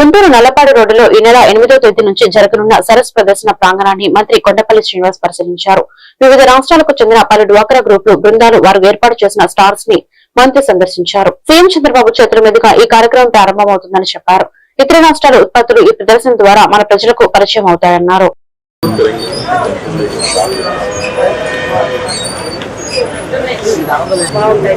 గుంటూరు నల్లపాడు రోడ్డులో ఈ నెల ఎనిమిదో తేదీ నుంచి జరగనున్న సరస్ ప్రదర్శన ప్రాంగణాన్ని మంత్రి కొండపల్లి శ్రీనివాస్ పరిశీలించారు. వివిధ రాష్ట్రాలకు చెందిన పలు డ్వాక్రా గ్రూపులు బృందాలు వారు ఏర్పాటు చేసిన స్టార్స్ని మంత్రి సందర్శించారు. సీఎం చంద్రబాబు చేతుల మీదుగా ఈ కార్యక్రమం ప్రారంభమవుతుందని చెప్పారు. ఇతర రాష్ట్రాల ఉత్పత్తులు ఈ ప్రదర్శన ద్వారా మన ప్రజలకు పరిచయం అవుతాయన్నారు. బాగుంటాయి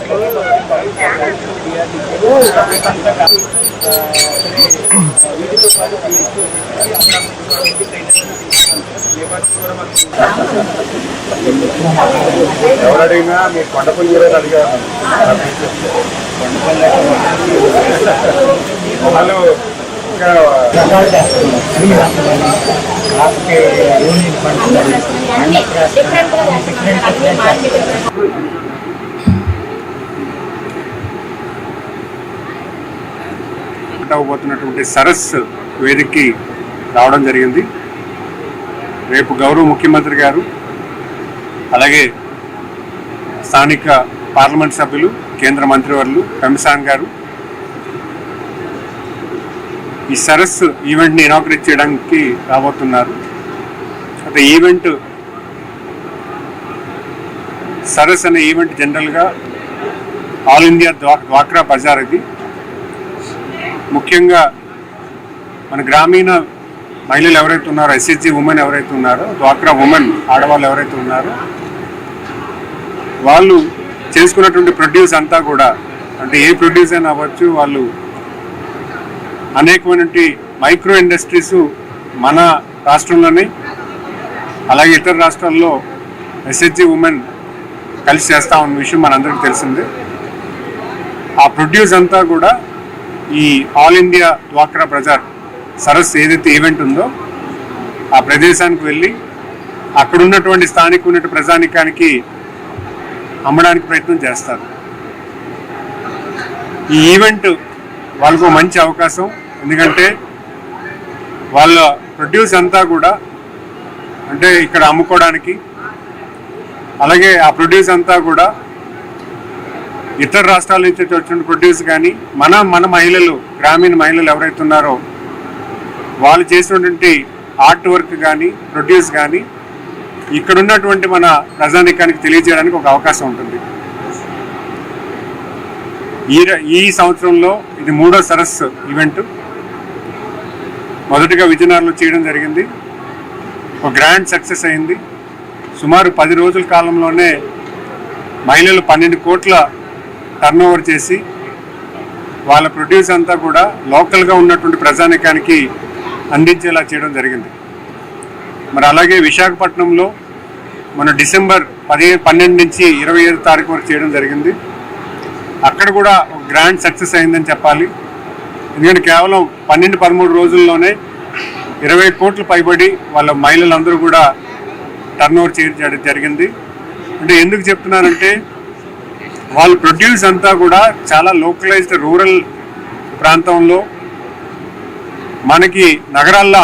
మంచిది అట్లా వృధా ఎవరు అడిగినా మీ కొండపల్లి గారు అడిగారు. వాళ్ళు ఇంకా అవబోతున్నటువంటి సరస్ వేదికకి రావడం జరిగింది. రేపు గౌరవ ముఖ్యమంత్రి గారు అలాగే స్థానిక పార్లమెంట్ సభ్యులు కేంద్ర మంత్రివర్లు పెంసాన్ గారు ఈ సరస్ ఈవెంట్ని ఇనాగ్రేట్ చేయడానికి రాబోతున్నారు. అంటే ఈవెంట్ సరస్ అనే ఈవెంట్ జనరల్గా ఆల్ ఇండియా ద్వా డ్వాక్రా బజార్ ఇది ముఖ్యంగా మన గ్రామీణ మహిళలు ఎవరైతే ఉన్నారో ఎస్ఎస్జి ఉమెన్ ఎవరైతే ఉన్నారో డ్వాక్రా ఉమెన్ ఆడవాళ్ళు ఎవరైతే ఉన్నారో వాళ్ళు చేసుకున్నటువంటి ప్రొడ్యూస్ అంతా కూడా అంటే ఏ ప్రొడ్యూస్ అయినా అవ్వచ్చు వాళ్ళు అనేకమైనటువంటి మైక్రో ఇండస్ట్రీస్ మన రాష్ట్రంలోనే అలాగే ఇతర రాష్ట్రాల్లో ఎస్హెచ్జి ఉమెన్ కలిసి చేస్తా ఉన్న విషయం మనందరికీ తెలిసిందే. ఆ ప్రొడ్యూస్ అంతా కూడా ఈ ఆల్ ఇండియా డ్వాక్రా ప్రజా సరస్సు ఏదైతే ఈవెంట్ ఉందో ఆ ప్రదేశానికి వెళ్ళి అక్కడ ఉన్నటువంటి స్థానిక ఉన్నటువంటి ప్రజానికానికి అమ్మడానికి ప్రయత్నం చేస్తారు. ఈ ఈవెంట్ వాళ్ళకు మంచి అవకాశం. ఎందుకంటే వాళ్ళ ప్రొడ్యూస్ అంతా కూడా అంటే ఇక్కడ అమ్ముకోవడానికి అలాగే ఆ ప్రొడ్యూస్ అంతా కూడా ఇతర రాష్ట్రాల నుంచి వచ్చిన ప్రొడ్యూస్ కానీ మన మన మహిళలు గ్రామీణ మహిళలు ఎవరైతే ఉన్నారో వాళ్ళు చేసినటువంటి ఆర్ట్ వర్క్ కానీ ప్రొడ్యూస్ కానీ ఇక్కడ ఉన్నటువంటి మన ప్రజానికానికి తెలియజేయడానికి ఒక అవకాశం ఉంటుంది. ఈ ఈ సంవత్సరంలో ఇది మూడో సరస్సు ఈవెంట్ మొదటిగా విజయనగరంలో చేయడం జరిగింది. ఒక గ్రాండ్ సక్సెస్ అయింది. సుమారు పది రోజుల కాలంలోనే మహిళలు పన్నెండు కోట్ల టర్న్ ఓవర్ చేసి వాళ్ళ ప్రొడ్యూస్ అంతా కూడా లోకల్గా ఉన్నటువంటి ప్రజానికానికి అందించేలా చేయడం జరిగింది. మరి అలాగే విశాఖపట్నంలో మన డిసెంబర్ పదిహేను పన్నెండు నుంచి ఇరవై ఐదు తారీఖు వరకు చేయడం జరిగింది. అక్కడ కూడా ఒక గ్రాండ్ సక్సెస్ అయిందని చెప్పాలి. ఎందుకంటే కేవలం పన్నెండు పదమూడు రోజుల్లోనే ఇరవై కోట్లు పైబడి వాళ్ళ మహిళలందరూ కూడా టర్న్ ఓవర్ చేయడం జరిగింది. అంటే ఎందుకు చెప్తున్నానంటే వాళ్ళ ప్రొడ్యూస్ అంతా కూడా చాలా లోకలైజ్డ్ రూరల్ ప్రాంతంలో మనకి నగరాల్లో